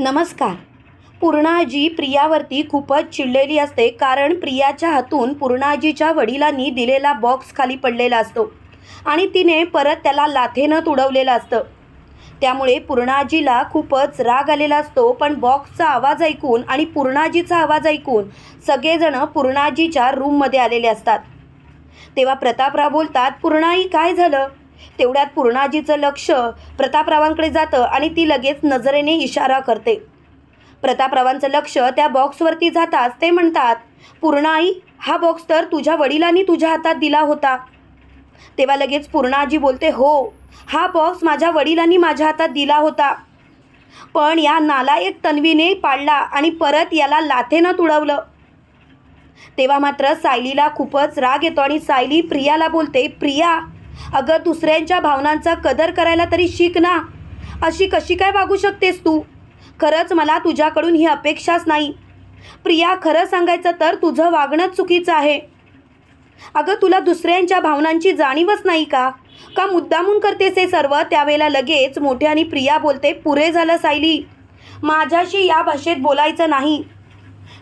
नमस्कार. पूर्णाजी प्रियावरती खूपच चिडलेली असते कारण प्रियाच्या हातून पूर्णाजीच्या वडिलांनी दिलेला बॉक्स खाली पडलेला असतो आणि तिने परत त्याला लाथेनं तुडवलेलं असतं. त्यामुळे पूर्णाजीला खूपच राग आलेला असतो पण बॉक्सचा आवाज ऐकून आणि पूर्णाजीचा आवाज ऐकून सगळेजण पूर्णाजीच्या रूममध्ये आलेले असतात. तेव्हा प्रतापराव बोलतात पूर्णाई काय झालं? तेवढ्यात पूर्णाजीचं लक्ष प्रतापरावांकडे जातं आणि ती लगेच नजरेने इशारा करते. प्रतापरावांचं लक्ष त्या बॉक्सवरती जाताच ते म्हणतात पूर्णाई हा बॉक्स तर तुझ्या वडिलांनी तुझ्या हातात दिला होता. तेव्हा लगेच पूर्णाजी बोलते हो हा बॉक्स माझ्या वडिलांनी माझ्या हातात दिला होता. पण या नालायक तन्वीने पाडला आणि परत याला लाथेनं तुडवलं. तेव्हा मात्र सायलीला खूपच राग येतो आणि सायली प्रियाला बोलते प्रिया अगं दुसऱ्यांच्या भावनांचा कदर करायला तरी शिक ना. अशी कशी काय वागू शकतेस तू? खरंच मला तुझ्याकडून ही अपेक्षाच नाही. प्रिया खरं सांगायचं तर तुझं वागणंच चुकीचं आहे. अगं तुला दुसऱ्यांच्या भावनांची जाणीवच नाही का? का मुद्दामून करतेस हे सर्व? त्यावेळेला लगेच मोठ्याने प्रिया बोलते पुरे झालं सायली. माझ्याशी या भाषेत बोलायचं नाही.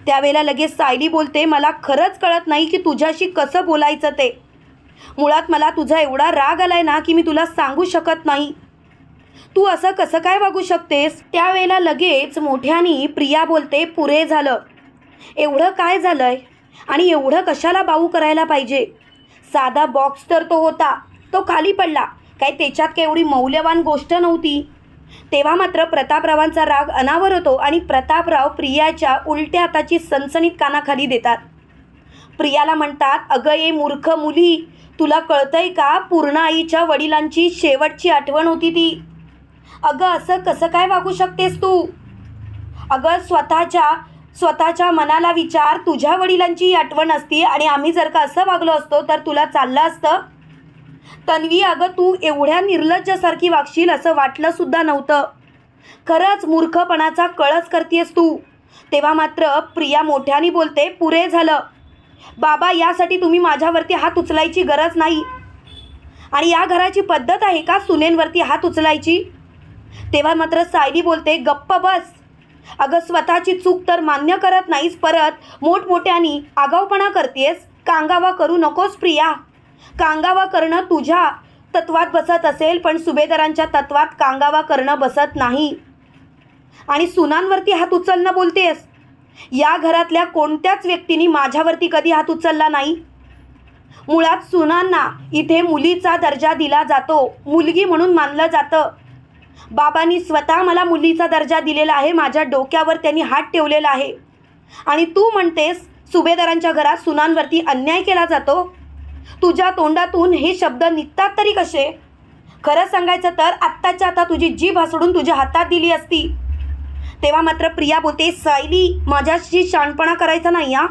त्यावेळेला लगेच सायली बोलते मला खरंच कळत नाही की तुझ्याशी कसं बोलायचं ते. मुळात मला तुझा एवढा राग आलाय ना की मी तुला सांगू शकत नाही. तू असं कसं काय वागू शकतेस? त्यावेळेला लगेच मोठ्यानी प्रिया बोलते पुरे झालं. एवढं काय झालंय? आणि एवढं कशाला बाऊ करायला पाहिजे? साधा बॉक्स तर तो होता. तो खाली पडला. काय त्याच्यात काय एवढी मौल्यवान गोष्ट नव्हती? तेव्हा मात्र प्रतापरावांचा राग अनावर होतो आणि प्रतापराव प्रियाच्या उलट्या हाताची सनसनीत कानाखाली देतात. प्रियाला म्हणतात अगं ये मूर्ख मुली तुला कळतंय का पूर्ण आईच्या वडिलांची शेवटची आठवण होती ती? अगं असं कसं काय वागू शकतेस तू? अगं स्वतःच्या स्वतःच्या मनाला विचार तुझ्या वडिलांची आठवण असती आणि आम्ही जर का असं वागलो असतो तर तुला चाललं असतं? तन्वी अगं तू एवढ्या निर्लज्जासारखी वागशील असं वाटलं सुद्धा नव्हतं. खरंच मूर्खपणाचा कळस करतेस तू. तेव्हा मात्र प्रिया मोठ्याने बोलते पुरे झालं. बाबा यासाठी तुम्ही माझ्यावरती हात उचलायची गरज नाही. आणि या घराची पद्धत आहे का सुनेंवरती हात उचलायची? तेव्हा मात्र सायली बोलते गप्प बस. अगं स्वतःची चूक तर मान्य करत नाहीस परत मोठमोठ्यानी आगाऊपणा करतेस. कांगावा करू नकोस प्रिया. कांगावा करणं तुझ्या तत्वात बसत असेल पण सुभेदारांच्या तत्वात कांगावा करणं बसत नाही. आणि सुनांवरती हात उचलणं बोलतेस. या घरातल्या कोणत्याच व्यक्तीने माझ्यावरती कधी हात उचलला नाही. मुळात सुनांना इथे मुलीचा दर्जा दिला जातो. मुलगी म्हणून मानलं जातं. बाबांनी स्वतः मला मुलीचा दर्जा दिलेला आहे. माझ्या डोक्यावर त्यांनी हात ठेवलेला आहे. आणि तू म्हणतेस सुभेदारांच्या घरात सुनांवरती अन्याय केला जातो? तुझ्या तोंडातून हे शब्द निघतात तरी कसे? खरं सांगायचं तर आत्ताच्या आता तुझी जीभ हसडून तुझ्या हातात दिली असती. तेव्हा मात्र प्रिया बोलते सायली माझ्याशी शाणपणा करायचा नाही हा?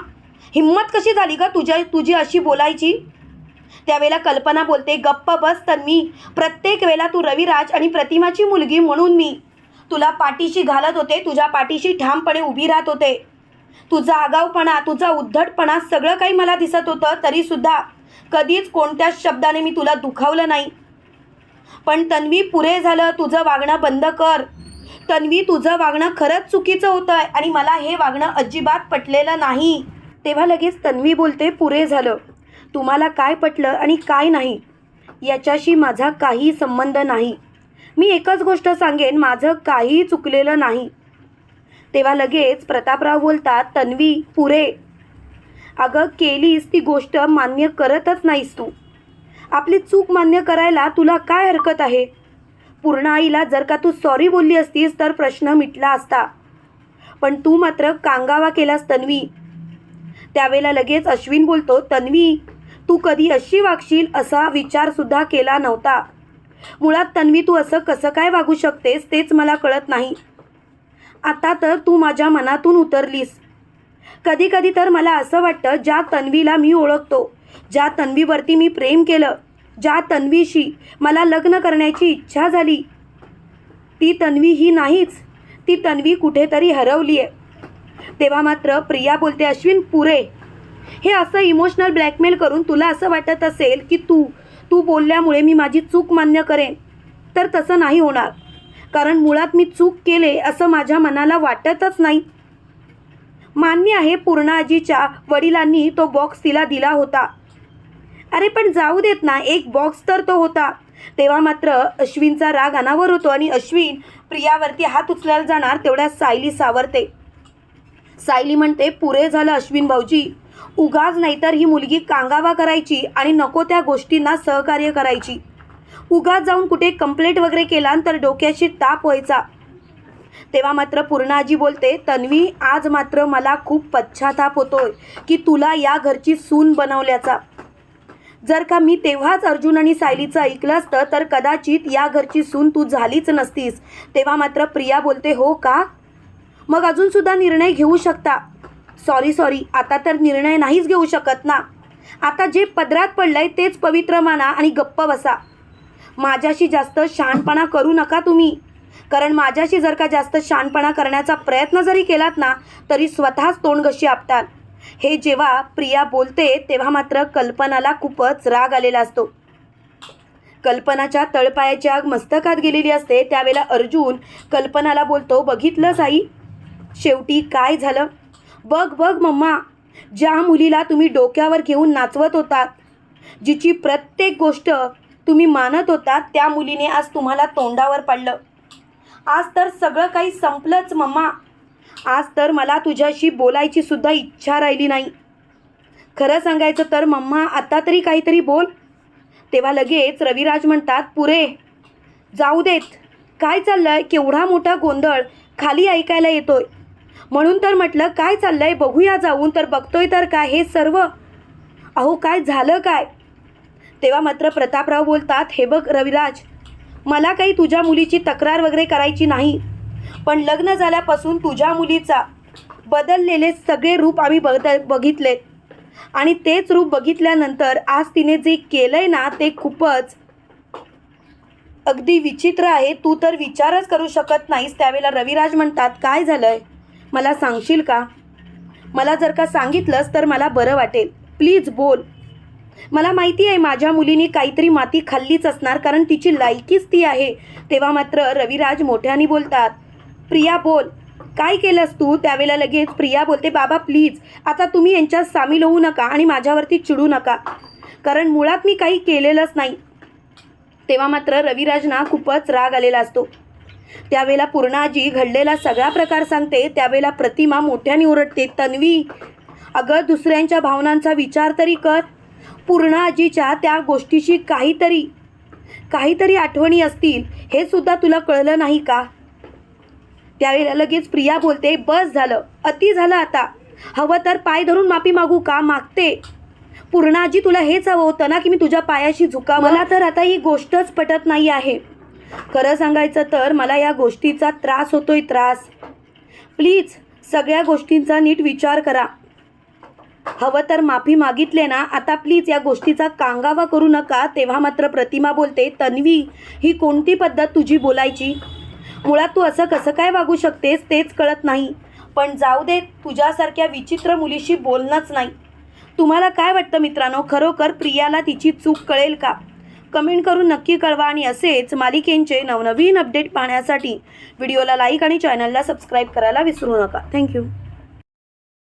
हिंमत कशी झाली का तुझ्या तुझी अशी बोलायची? त्यावेळेला कल्पना बोलते गप्प बस तर मी. प्रत्येक वेळेला तू रविराज आणि प्रतिमाची मुलगी म्हणून मी. तुला पाठीशी घालत होते तुझ्या पाठीशी ठामपणे उभी राहत होते. तुझा आगाऊपणा तुझा उद्धटपणा सगळं काही मला दिसत होतं तरीसुद्धा. कधीच कोणत्याच शब्दाने मी तुला दुखावलं नाही. पण तन्वी पुरे झालं तुझं वागणं बंद कर. तन्वी तुझं वागणं खरंच चुकीचं होतं आहे आणि मला हे वागणं अजिबात पटलेलं नाही. तेव्हा लगेच तन्वी बोलते पुरे झालं. तुम्हाला काय पटलं आणि काय नाही? याच्याशी माझा काही संबंध नाही. मी एकच गोष्ट सांगेन माझं काही चुकलेलं नाही. तेव्हा लगेच प्रतापराव बोलतात तन्वी पुरे. अगं केलीस ती गोष्ट मान्य करतच नाहीस तू. आपली चूक मान्य करायला तुला काय हरकत आहे? पूर्ण आईला जर का तू सॉरी बोलली असतीस तर प्रश्न मिटला असता. पण तू मात्र कांगावा केलास तन्वी. त्यावेळेला लगेच अश्विन बोलतो तन्वी तू कधी अशी वागशील असा विचारसुद्धा केला नव्हता. मुळात तन्वी तू असं कसं काय वागू शकतेस तेच मला कळत नाही. आता तर तू माझ्या मनातून उतरलीस. कधी कधी तर मला असं वाटतं ज्या तन्वीला मी ओळखतो ज्या तन्वीवरती मी प्रेम केलं ज्या तन्वीशी मला लग्न करण्याची इच्छा झाली ती तन्वी ही नाहीच. ती तन्वी कुठेतरी हरवली आहे तेव्हा मात्र प्रिया बोलते अश्विन पुरे. हे असं इमोशनल ब्लॅकमेल करून तुला असं वाटत असेल की तू तू बोलल्यामुळे मी माझी चूक मान्य करेन तर तसं नाही होणार. कारण मुळात मी चूक केले असं माझ्या मनाला वाटतच नाही. मान्य आहे पूर्णा आजीच्या वडिलांनी तो बॉक्स तिला दिला होता. अरे पण जाऊ देत ना एक बॉक्स तर तो होता. तेव्हा मात्र अश्विनचा राग अनावर होतो आणि अश्विन प्रियावरती हात उचलायला जाणार तेवढ्या सायली सावरते. सायली म्हणते पुरे झालं अश्विन भाऊजी. उगाच नाहीतर ही मुलगी कांगावा करायची आणि नको त्या गोष्टींना सहकार्य करायची. उगाच जाऊन कुठे कंप्लेंट वगैरे केला तर डोक्याशी ताप व्हायचा. तेव्हा मात्र पूर्णाजी बोलते तन्वी आज मात्र मला खूप पश्चाताप होतोय की तुला या घरची सून बनवल्याचा. जर का मी तेव्हाच अर्जुन आणि सायलीचं ऐकलं असतं तर कदाचित या घरची सून तू झालीच नसतीस. तेव्हा मात्र प्रिया बोलते हो का? मग अजूनसुद्धा निर्णय घेऊ शकता. सॉरी सॉरी आता तर निर्णय नाहीच घेऊ शकत ना. आता जे पदरात पडलंय तेच पवित्र माना आणि गप्प बसा. माझ्याशी जास्त शहाणपणा करू नका तुम्ही. कारण माझ्याशी जर का जास्त शहाणपणा करण्याचा प्रयत्न जरी केलात ना तरी स्वतःच तोंडघशी आपटाल. हे जेव्हा प्रिया बोलते तेव्हा मात्र कल्पनाला खूपच राग आलेला असतो. कल्पनाच्या तळपायाच्या मस्तकात गेलेली असते त्यावेळेला अर्जुन कल्पनाला बोलतो बघितलंच आई शेवटी काय झालं? बघ बघ मम्मा ज्या मुलीला तुम्ही डोक्यावर घेऊन नाचवत होतात जिची प्रत्येक गोष्ट तुम्ही मानत होता त्या मुलीने आज तुम्हाला तोंडावर पडलं. आज तर सगळं काही संपलंच मम्मा. आज तर मला तुझ्याशी बोलायची सुद्धा इच्छा राहिली नाही. खरं सांगायचं तर मम्मा आता तरी काहीतरी बोल. तेव्हा लगेच रविराज म्हणतात पुरे जाऊ देत. काय चाललंय? केवढा मोठा गोंधळ. खाली ऐकायला येतोय. म्हणून तर म्हटलं काय चाललंय? बघूया जाऊन तर बघतोय तर काय हे सर्व. अहो काय झालं काय? तेव्हा मात्र प्रतापराव बोलतात हे बघ रविराज मला काही तुझ्या मुलीची तक्रार वगैरे करायची नाही. पण लग्न झाल्यापासून तुझ्या मुलीचा बदललेले सगळे रूप आम्ही बघत बघितले. आणि तेच रूप बघितल्यानंतर आज तिने जे केलंय ना ते खूपच अगदी विचित्र आहे. तू तर विचारच करू शकत नाहीस. त्यावेळेला रविराज म्हणतात काय झालंय? मला सांगशील का? मला जर का सांगितलंस तर मला बरं वाटेल. प्लीज बोल. मला माहिती आहे माझ्या मुलीने काहीतरी माती खाल्लीच असणार कारण तिची लायकीच ती आहे. तेव्हा मात्र रविराज मोठ्याने बोलतात प्रिया बोल. काय केलंस तू? त्यावेळेला लगेच प्रिया बोलते बाबा प्लीज आता तुम्ही यांच्यात सामील होऊ नका आणि माझ्यावरती चिडू नका. कारण मुळात मी काही केलेलंच नाही. तेव्हा मात्र रविराजना खूपच राग आलेला असतो. त्यावेळेला पूर्णाजी घडलेला सगळा प्रकार सांगते. त्यावेळेला प्रतिमा मोठ्याने ओरडते तन्वी अगं दुसऱ्यांच्या भावनांचा विचार तरी कर. पूर्णाजीच्या त्या गोष्टीशी काहीतरी काहीतरी आठवणी असतील. हे सुद्धा तुला कळलं नाही का? त्यावेळेला लगेच प्रिया बोलते बस झालं अति झालं आता. हवं तर पाय धरून माफी मागू का? मागते. पूर्णाजी तुला हेच हवं होतं ना की मी तुझ्या पायाशी झुका मला तर आता ही गोष्टच पटत नाही आहे. खरं सांगायचं तर मला या गोष्टीचा त्रास होतोय त्रास. प्लीज सगळ्या गोष्टींचा नीट विचार करा. हवं तर माफी मागितले ना आता प्लीज या गोष्टीचा कांगावा करू नका. तेव्हा मात्र प्रतिमा बोलते तन्वी ही कोणती पद्धत तुझी बोलायची? मुळात तू असं कसं काय वागू शकतेस तेच कळत नाही. पण जाऊ दे तुझ्यासारख्या विचित्र मुलीशी बोलणंच नाही. तुम्हाला काय वाटतं मित्रांनो? खरोखर प्रियाला तिची चूक कळेल का? कमेंट करून नक्की कळवा आणि असेच मालिकेंचे नवनवीन अपडेट पाहण्यासाठी व्हिडिओला लाईक आणि चॅनलला सबस्क्राईब करायला विसरू नका. थँक्यू.